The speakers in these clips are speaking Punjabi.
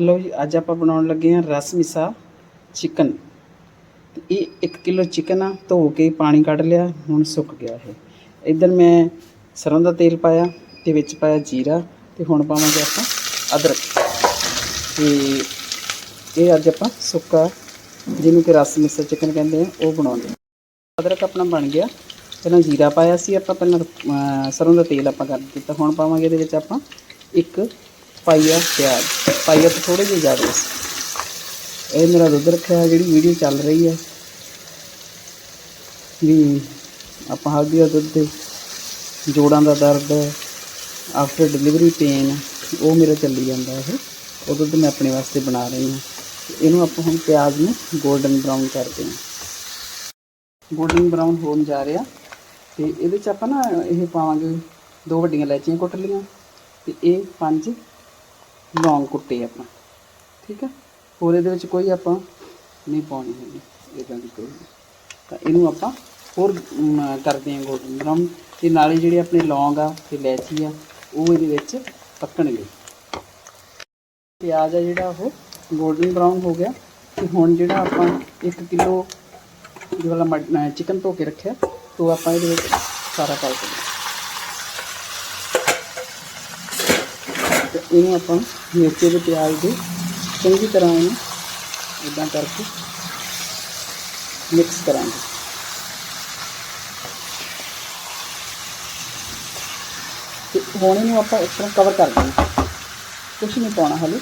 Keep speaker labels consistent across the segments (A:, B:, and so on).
A: ਲਓ ਜੀ ਅੱਜ ਆਪਾਂ ਬਣਾਉਣ ਲੱਗੇ ਹਾਂ ਰਸ ਮਿਸਾ ਚਿਕਨ। ਤੇ ਇਹ 1 ਕਿਲੋ ਚਿਕਨ ਆ ਧੋ ਕੇ ਪਾਣੀ ਕੱਢ ਲਿਆ ਹੁਣ ਸੁੱਕ ਗਿਆ ਇਹ। ਇਧਰ ਮੈਂ ਸਰੋਂ ਦਾ ਤੇਲ ਪਾਇਆ ਤੇ ਵਿੱਚ ਪਾਇਆ ਜੀਰਾ ਤੇ ਹੁਣ ਪਾਵਾਂਗੇ ਆਪਾਂ ਅਦਰਕ। ਤੇ ਇਹ ਅੱਜ ਆਪਾਂ ਸੁੱਕਾ ਜਿਹਨੂੰ ਕਿ ਰਸ ਮਿਸਾ ਚਿਕਨ ਕਹਿੰਦੇ ਆ ਉਹ ਬਣਾਉਂਦੇ ਅਦਰਕ ਆਪਣਾ ਬਣ ਗਿਆ। ਪਹਿਲਾਂ ਜੀਰਾ ਪਾਇਆ ਸੀ ਆਪਾਂ ਪਹਿਲਾਂ ਅਹ, ਸਰੋਂ ਦਾ ਤੇਲ ਆਪਾਂ ਕਰ ਦਿੱਤਾ। ਹੁਣ ਪਾਵਾਂਗੇ ਇਹਦੇ ਵਿੱਚ ਆਪਾਂ ਇੱਕ ਪਾਈਆ ਪਿਆਜ਼, ਪਾਈਆ ਤੋਂ ਥੋੜੇ ਜਿਹੇ ਜ਼ਿਆਦਾ ਇਹ ਮੇਰਾ ਦੁੱਧ ਰੱਖਿਆ ਜਿਹੜੀ ਵੀਡੀਓ ਚੱਲ ਰਹੀ ਹੈ। ਵੀ ਆਪਾਂ ਹਲਦੀ ਦਾ ਦੁੱਧ ਦੇ ਜੋੜਾਂ ਦਾ ਦਰਦ ਆਫਟਰ ਡਿਲੀਵਰੀ ਪੇਨ ਉਹ ਮੇਰਾ ਚੱਲੀ ਜਾਂਦਾ ਇਹ। ਉਹ ਦੁੱਧ ਮੈਂ ਆਪਣੇ ਵਾਸਤੇ ਬਣਾ ਰਹੀ ਹਾਂ। ਤੇ ਇਹਨੂੰ ਆਪਾਂ ਹੁਣ ਪਿਆਜ਼ ਨੂੰ 골ਡਨ ਬਰਾਊਨ ਕਰਦੇ ਹਾਂ। 골ਡਨ ਬਰਾਊਨ ਹੋਣ ਜਾ ਰਿਹਾ। ਤੇ ਇਹਦੇ 'ਚ ਆਪਾਂ ਨਾ ਇਹ ਪਾਵਾਂਗੇ ਦੋ ਵੱਡੀਆਂ ਇਲਾਚੀਆਂ ਕੁੱਟ ਲਈਆਂ। ਤੇ ਇਹ ਪੰਜ ਲੌਂਗ ਕੁੱਟੇ ਆਪਾਂ। ਠੀਕ ਹੈ? ਹੋਰ ਇਹਦੇ ਵਿੱਚ ਕੋਈ ਆਪਾਂ ਨਹੀਂ ਪਾਉਣੀ ਹੈਗੀ। ਇਦਾਂ ਦੀ ਕੋਈ ਤਾਂ ਇਹਨੂੰ ਆਪਾਂ ਹੋਰ ਕਰਦੇ ਹਾਂ ਗੋਲਡਨ ਬਰਾਊਨ ਤੇ ਨਾਲੇ ਜਿਹੜੇ ਆਪਣੇ ਲੌਂਗ ਆ ਤੇ ਲੈਚੀ ਆ, ਉਹ ਇਹਦੇ ਵਿੱਚ ਪੱਕਣਗੇ। ਪਿਆਜ਼ ਆ ਜਿਹੜਾ ਉਹ ਗੋਲਡਨ ਬਰਾਊਨ ਹੋ ਗਿਆ। ਤੇ ਹੁਣ ਜਿਹੜਾ ਆਪਾਂ 1 ਕਿਲੋ ਜਿਹੜਾ ਵਾਲਾ ਚਿਕਨ ਧੋ ਕੇ ਰੱਖਿਆ, ਉਹ ਆਪਾਂ ਇਹਦੇ ਵਿੱਚ ਸਾਰਾ ਪਾ ਦਿੰਦੇ ਤੇ ਇਹਨੂੰ ਆਪਾਂ ਮੇਥੇ ਦੇ ਪਿਆਜ਼ ਦੇ ਚੰਗੀ ਤਰ੍ਹਾਂ ਇਹਨੂੰ ਇਦਾਂ ਕਰਕੇ ਮਿਕਸ ਕਰਾਂਗੇ। ਤੇ ਹੁਣ ਇਹਨੂੰ ਆਪਾਂ ਇਸ ਤਰ੍ਹਾਂ ਕਵਰ ਕਰ ਦਾਂਗੇ ਕੁਛ ਨਹੀਂ ਪਾਉਣਾ ਹਲੇ।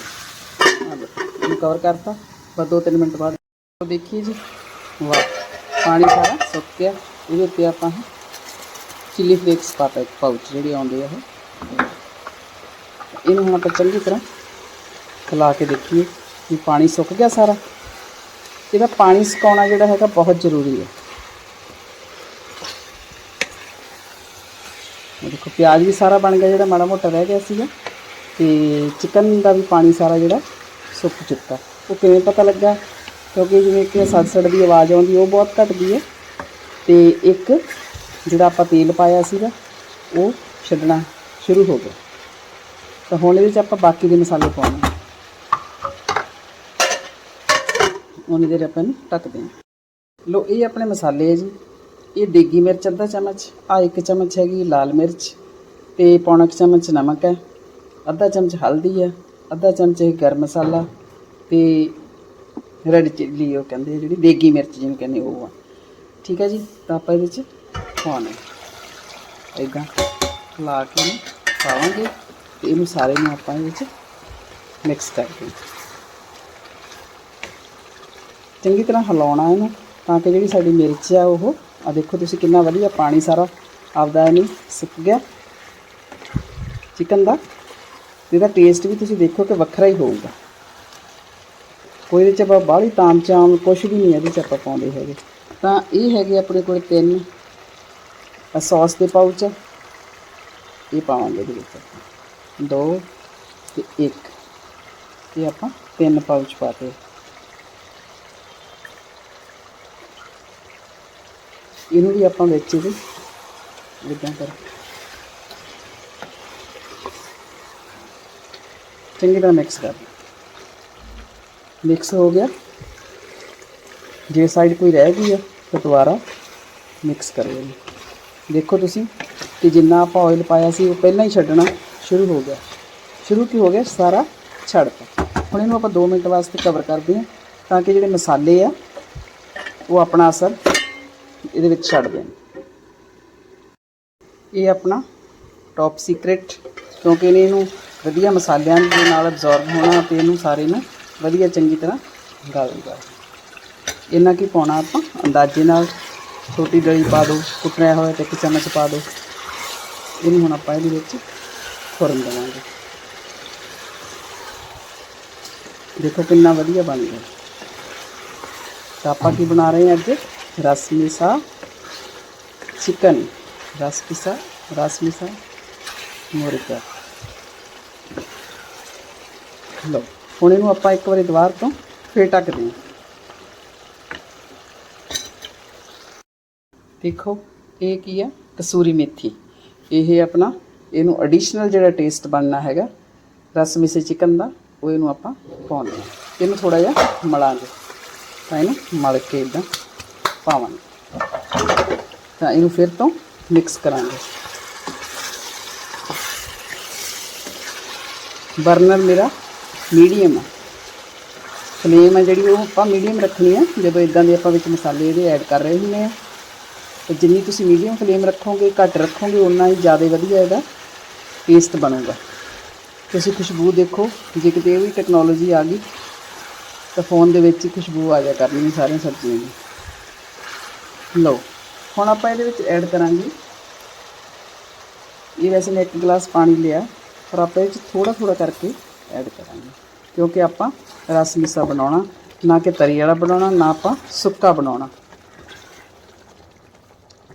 A: ਆ ਲਓ ਇਹਨੂੰ ਕਵਰ ਕਰਤਾ। ਬਸ 2-3 ਮਿੰਟ ਬਾਅਦ ਉਹ ਦੇਖੀਏ ਜੀ। ਵਾਹ, ਪਾਣੀ ਸਾਰਾ ਸੁੱਕ ਗਿਆ। ਇਹਦੇ ਉੱਤੇ ਆਪਾਂ ਚਿੱਲੀ ਫਲੇਕਸ ਪਾਤਾ ਇੱਕ ਪਾਊਚ ਜਿਹੜੇ ਆਉਂਦੇ ਆ ਇਹ। ਇਹਨੂੰ ਹੁਣ ਆਪਾਂ ਚੰਗੀ ਤਰ੍ਹਾਂ ਖਿਲਾ ਕੇ ਦੇਖੀਏ ਕਿ ਪਾਣੀ ਸੁੱਕ ਗਿਆ ਸਾਰਾ। ਇਹਦਾ ਪਾਣੀ ਸੁਕਾਉਣਾ ਜਿਹੜਾ ਹੈਗਾ ਬਹੁਤ ਜ਼ਰੂਰੀ ਹੈ। ਦੇਖੋ, ਪਿਆਜ਼ ਵੀ ਸਾਰਾ ਬਣ ਗਿਆ ਜਿਹੜਾ ਮਾੜਾ ਮੋਟਾ ਰਹਿ ਗਿਆ ਸੀਗਾ ਤੇ ਚਿਕਨ ਦਾ ਵੀ ਪਾਣੀ ਸਾਰਾ ਜਿਹੜਾ ਸੁੱਕ ਚੁੱਕਾ। ਉਹ ਕਿਵੇਂ ਪਤਾ ਲੱਗਾ? ਕਿਉਂਕਿ ਜਿਵੇਂ ਕਿ ਸੜ ਸੜ ਦੀ ਆਵਾਜ਼ ਆਉਂਦੀ, ਉਹ ਬਹੁਤ ਘਟਦੀ ਹੈ। ਤੇ ਇੱਕ ਜਿਹੜਾ ਆਪਾਂ ਤੇਲ ਪਾਇਆ ਸੀਗਾ, ਉਹ ਛੱਡਣਾ ਸ਼ੁਰੂ ਹੋ ਗਿਆ। ਤਾਂ ਹੁਣ ਇਹਦੇ ਵਿੱਚ ਆਪਾਂ ਬਾਕੀ ਦੇ ਮਸਾਲੇ ਪਾਉਣੇ ਆ। ਉਹਨੇ ਦੇਰ ਆਪਾਂ ਨੂੰ ਢੱਕਦੇ ਹਾਂ। ਲੋ ਇਹ ਆਪਣੇ ਮਸਾਲੇ ਹੈ ਜੀ। ਇਹ ਦੇਗੀ ਮਿਰਚ, ਅੱਧਾ ਚਮਚ। ਆ ਇੱਕ ਚਮਚ ਹੈਗੀ ਲਾਲ ਮਿਰਚ ਤੇ ਪੌਣਾ ਕੁ ਚਮਚ ਨਮਕ ਹੈ। ਅੱਧਾ ਚਮਚ ਹਲਦੀ ਹੈ, ਅੱਧਾ ਚਮਚ ਗਰਮ ਮਸਾਲਾ ਤੇ ਰੈਡ ਚਿੱਲੀ ਉਹ ਕਹਿੰਦੇ ਜਿਹੜੀ ਦੇਗੀ ਮਿਰਚ ਜਿਹਨੂੰ ਕਹਿੰਦੇ ਉਹ ਆ। ਠੀਕ ਹੈ ਜੀ, ਤਾਂ ਆਪਾਂ ਇਹਦੇ ਵਿੱਚ ਪਾਉਣਾ ਇਦਾਂ ਲਾ ਕੇ ਪਾਵਾਂਗੇ। ਤੇ ਇਹਨੂੰ ਸਾਰੇ ਨੂੰ ਆਪਾਂ ਇਹਦੇ ਵਿੱਚ ਮਿਕਸ ਕਰਕੇ ਚੰਗੀ ਤਰ੍ਹਾਂ ਹਿਲਾਉਣਾ ਇਹਨੂੰ ਤਾਂ ਕਿ ਜਿਹੜੀ ਸਾਡੀ ਮਿਰਚ ਆ ਉਹ ਆ ਦੇਖੋ ਤੁਸੀਂ ਕਿੰਨਾ ਵਧੀਆ ਪਾਣੀ ਸਾਰਾ ਆਪਦਾ ਇਹਨੂੰ ਸੁੱਕ ਗਿਆ। ਚਿਕਨ ਦਾ ਇਹਦਾ ਟੇਸਟ ਵੀ ਤੁਸੀਂ ਦੇਖੋ ਕਿ ਵੱਖਰਾ ਹੀ ਹੋਊਗਾ। ਕੋਈ ਇਹਦੇ ਚ ਆਪਾਂ ਬਾਹਲੀ ਤਾਮ ਚਾਮ ਕੁਝ ਵੀ ਨਹੀਂ ਇਹਦੇ ਚ ਆਪਾਂ ਪਾਉਂਦੇ ਹੈਗੇ। ਤਾਂ ਇਹ ਹੈਗੇ ਆਪਣੇ ਕੋਲ ਤਿੰਨ ਸੌਸ ਦੇ ਪਾਊਚ, ਇਹ ਪਾਵਾਂਗੇ ਇਹਦੇ ਵਿੱਚ ਆਪਾਂ। ਦੋ ਤੇ ਇੱਕ ਇਹ ਆਪਾਂ ਤਿੰਨ ਪਾਊਚ ਪਾਤੇ ਇਹਨੂੰ ਵੀ ਆਪਾਂ ਵਿੱਚ ਇਹਦੇ ਇਦਾਂ ਕਰ ਚੰਗੀ ਤਰ੍ਹਾਂ ਮਿਕਸ ਕਰ ਮਿਕਸ ਹੋ ਗਿਆ ਜੇ ਸਾਈਡ ਕੋਈ ਰਹਿ ਗਈ ਹੈ ਤਾਂ ਦੁਬਾਰਾ ਮਿਕਸ ਕਰੋ ਇਹਨੂੰ ਦੇਖੋ ਤੁਸੀਂ ਕਿ ਜਿੰਨਾ ਆਪਾਂ ਆਇਲ ਪਾਇਆ ਸੀ ਉਹ ਪਹਿਲਾਂ ਹੀ ਛੱਡਣਾ ਸ਼ੁਰੂ ਹੋ ਗਿਆ। ਸ਼ੁਰੂ ਕੀ ਹੋ ਗਿਆ? ਸਾਰਾ ਛੱਡਤਾ ਹੁਣ ਇਹਨੂੰ ਆਪਾਂ 2 ਮਿੰਟ ਵਾਸਤੇ ਕਵਰ ਕਰਦੇ ਹਾਂ ਤਾਂ ਕਿ ਜਿਹੜੇ ਮਸਾਲੇ ਆ, ਉਹ ਆਪਣਾ ਅਸਰ ਇਹਦੇ ਵਿੱਚ ਛੱਡ ਦੇਣ। ਇਹ ਆਪਣਾ ਟੌਪ ਸੀਕ੍ਰੇਟ ਕਿਉਂਕਿ ਇਹਨੇ ਇਹਨੂੰ ਵਧੀਆ ਮਸਾਲਿਆਂ ਦੇ ਨਾਲ ਅਬਜ਼ੌਰਬ ਹੋਣਾ ਤੇ ਇਹਨੂੰ ਸਾਰੇ ਨੂੰ ਵਧੀਆ ਚੰਗੀ ਤਰ੍ਹਾਂ ਗਾਲੂਗਾ ਇਹਨਾਂ ਕੀ ਪਾਉਣਾ ਆਪਾਂ? ਅੰਦਾਜ਼ੇ ਨਾਲ ਛੋਟੀ ਡਲੀ ਪਾ ਦਿਓ ਕੁੱਟਿਆ ਹੋਇਆ ਤੇ ਇੱਕ ਚਮਚ ਪਾ ਦਿਓ। ਇਹਨੂੰ ਹੁਣ ਆਪਾਂ ਇਹਦੇ ਵਿੱਚ ਫੁਰਨ ਦੇਵਾਂਗੇ ਦੇਖੋ ਕਿੰਨਾ ਵਧੀਆ ਬਣ ਗਿਆ ਤਾਂ ਆਪਾਂ ਕੀ ਬਣਾ ਰਹੇ ਹਾਂ ਅੱਜ ਰਸਮੀਸਾ ਚਿਕਨ ਰਸਮੀਸਾ ਰਸਮੀਸਾ ਮੁਰਗਾ ਲਓ ਹੁਣ ਇਹਨੂੰ ਆਪਾਂ ਇੱਕ ਵਾਰੀ ਦੁਬਾਰ ਤੋਂ ਫੇਰ ਢੱਕਦੇ ਹਾਂ ਦੇਖੋ ਇਹ ਕੀ ਆ ਕਸੂਰੀ ਮੇਥੀ ਇਹ ਆਪਣਾ ਇਹਨੂੰ ਐਡੀਸ਼ਨਲ ਜਿਹੜਾ ਟੇਸਟ ਬਣਨਾ ਹੈਗਾ ਰਸ ਮਿਸੇ ਚਿਕਨ ਦਾ, ਉਹ ਇਹਨੂੰ ਆਪਾਂ ਪਾਉਣੇ ਆ ਇਹਨੂੰ ਥੋੜਾ ਜਿਹਾ ਮਲਾਂਗੇ। ਤਾਂ ਇਹਨੂੰ ਮਲ ਕੇ ਇਦਾਂ ਪਾਵਾਂਗੇ। ਤਾਂ ਇਹਨੂੰ ਫਿਰ ਤੋਂ ਮਿਕਸ ਕਰਾਂਗੇ। ਬਰਨਰ ਮੇਰਾ ਮੀਡੀਅਮ ਆ। ਫਲੇਮ ਹੈ ਜਿਹੜੀ, ਉਹ ਆਪਾਂ ਮੀਡੀਅਮ ਰੱਖਣੀ ਹੈ ਜਦੋਂ ਇਦਾਂ ਦੇ ਆਪਾਂ ਵਿੱਚ ਮਸਾਲੇ ਇਹਦੇ ਐਡ ਕਰ ਰਹੇ ਹੁੰਦੇ ਆ। ਤੇ ਜਿੰਨੀ ਤੁਸੀਂ ਮੀਡੀਅਮ ਫਲੇਮ ਰੱਖੋਗੇ, ਘੱਟ ਰੱਖੋਗੇ ਉਨਾ ਹੀ ਜ਼ਿਆਦਾ ਵਧੀਆ ਇਹਦਾ ਟੇਸਟ ਬਣੂਗਾ। ਤੁਸੀਂ ਖੁਸ਼ਬੂ ਦੇਖੋ, ਜੇ ਕਿਤੇ ਇਹ ਵੀ ਟੈਕਨੋਲੋਜੀ ਆ ਗਈ, ਤਾਂ ਫੋਨ ਦੇ ਵਿੱਚ ਹੀ ਖੁਸ਼ਬੂ ਆ ਜਾ ਕਰਨੀ ਹੈ ਸਾਰੀਆਂ ਸਬਜ਼ੀਆਂ ਦੀ। ਲਓ, ਹੁਣ ਆਪਾਂ ਇਹਦੇ ਵਿੱਚ ਐਡ ਕਰਾਂਗੇ। ਇਹ ਵੈਸੇ ਮੈਂ ਇੱਕ ਗਲਾਸ ਪਾਣੀ ਲਿਆ, ਪਰ ਆਪਾਂ ਇਹ 'ਚ ਥੋੜਾ ਥੋੜਾ ਕਰਕੇ ਐਡ ਕਰਾਂਗੇ। ਕਿਉਂਕਿ ਆਪਾਂ ਰਸ ਮਿੱਸਾ ਬਣਾਉਣਾ, ਨਾ ਕਿ ਤਰੀ ਵਾਲਾ ਬਣਾਉਣਾ, ਨਾ ਆਪਾਂ ਸੁੱਕਾ ਬਣਾਉਣਾ।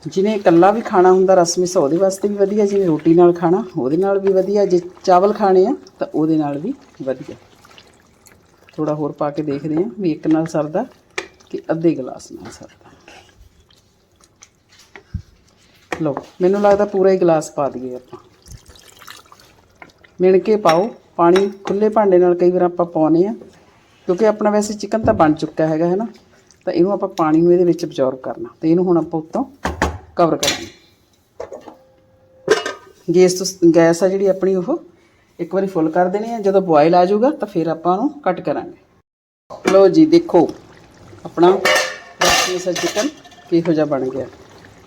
A: ਜਿਹਨੇ ਇਕੱਲਾ ਵੀ ਖਾਣਾ ਹੁੰਦਾ ਰਸ ਮਿੱਸਾ ਉਹਦੇ ਵਾਸਤੇ ਵੀ ਵਧੀਆ, ਜਿਹਨੇ ਰੋਟੀ ਨਾਲ ਖਾਣਾ ਉਹਦੇ ਨਾਲ ਵੀ ਵਧੀਆ। ਜੇ ਚਾਵਲ ਖਾਣੇ ਆ, ਤਾਂ ਉਹਦੇ ਨਾਲ ਵੀ ਵਧੀਆ। ਥੋੜਾ ਹੋਰ ਪਾ ਕੇ ਦੇਖਦੇ ਹਾਂ ਵੀ ਇੱਕ ਨਾਲ ਸਰਦਾ ਕਿ ਅੱਧੇ ਗਲਾਸ ਨਾਲ ਸਰਦਾ। ਲਓ, ਮੈਨੂੰ ਲੱਗਦਾ ਪੂਰਾ ਹੀ ਗਲਾਸ ਪਾ ਦਈਏ ਆਪਾਂ। ਮਿਣ ਕੇ ਪਾਓ, ਪਾਣੀ ਖੁੱਲੇ ਭਾਂਡੇ ਨਾਲ ਕਈ ਵਾਰ ਆਪਾਂ ਪਾਉਨੇ ਆ ਕਿਉਂਕਿ ਆਪਣਾ ਵੈਸੇ ਚਿਕਨ ਤਾਂ ਬਣ ਚੁੱਕਾ ਹੈਗਾ, ਹੈ ਨਾ? ਤਾਂ ਇਹਨੂੰ ਆਪਾਂ ਪਾਣੀ ਨੂੰ ਇਹਦੇ ਵਿੱਚ ਅਬਜ਼ੌਰਬ ਕਰਨਾ। ਤੇ ਇਹਨੂੰ ਹੁਣ ਆਪਾਂ ਉੱਤੋਂ ਕਵਰ ਕਰਾਂਗੇ। ਗੈਸ ਤੋਂ ਗੈਸ ਆ ਜਿਹੜੀ ਆਪਣੀ ਉਹ, ਇੱਕ ਵਾਰੀ ਫੁੱਲ ਕਰ ਦੇਣੀ ਹੈ ਜਦੋਂ ਬੋਇਲ ਆ ਜਾਊਗਾ ਤਾਂ ਫਿਰ ਆਪਾਂ ਉਹਨੂੰ ਕੱਟ ਕਰਾਂਗੇ। ਲਓ ਜੀ, ਦੇਖੋ, ਆਪਣਾ ਰਸਮੀਸਾ ਚਿਕਨ ਕਿਹੋ ਜਿਹਾ ਬਣ ਗਿਆ।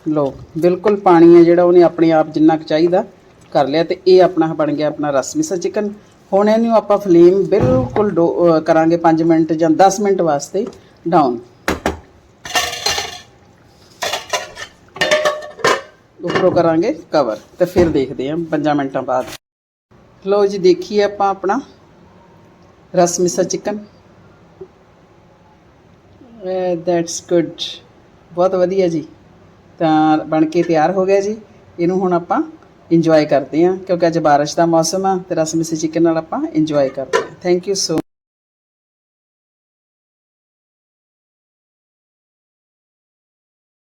A: ਲਓ, ਬਿਲਕੁਲ ਪਾਣੀ ਹੈ ਜਿਹੜਾ ਉਹਨੇ ਆਪਣੇ ਆਪ ਜਿੰਨਾ ਕੁ ਚਾਹੀਦਾ ਕਰ ਲਿਆ ਤੇ ਇਹ ਆਪਣਾ ਬਣ ਗਿਆ ਆਪਣਾ ਰਸਮੀਸਾ ਚਿਕਨ ਹੁਣ ਇਹਨੂੰ ਆਪਾਂ ਫਲੇਮ ਬਿਲਕੁਲ ਡੋ- ਕਰਾਂਗੇ 5 ਮਿੰਟ ਜਾਂ 10 ਮਿੰਟ ਵਾਸਤੇ ਡਾਊਨ ਉੱਪਰੋਂ ਕਰਾਂਗੇ ਕਵਰ ਤੇ ਫਿਰ ਦੇਖਦੇ ਹਾਂ 5 ਮਿੰਟਾਂ ਬਾਅਦ। ਲਓ ਜੀ, ਦੇਖੀਏ ਆਪਾਂ ਆਪਣਾ ਰਸ ਮਿਸਾ ਚਿਕਨ। ਦੈਟਸ ਗੁੱਡ ਬਹੁਤ ਵਧੀਆ ਜੀ। ਤਾਂ ਬਣ ਕੇ ਤਿਆਰ ਹੋ ਗਿਆ ਜੀ। ਇਹਨੂੰ ਹੁਣ ਆਪਾਂ ਇੰਜੋਏ ਕਰਦੇ ਹਾਂ ਕਿਉਂਕਿ ਅੱਜ ਬਾਰਿਸ਼ ਦਾ ਮੌਸਮ ਆ ਤੇ ਰਸ ਮਿਸੇ ਚਿਕਨ ਨਾਲ ਆਪਾਂ ਇੰਜੋਏ ਕਰਦੇ ਹਾਂ ਥੈਂਕ ਯੂ ਸੋ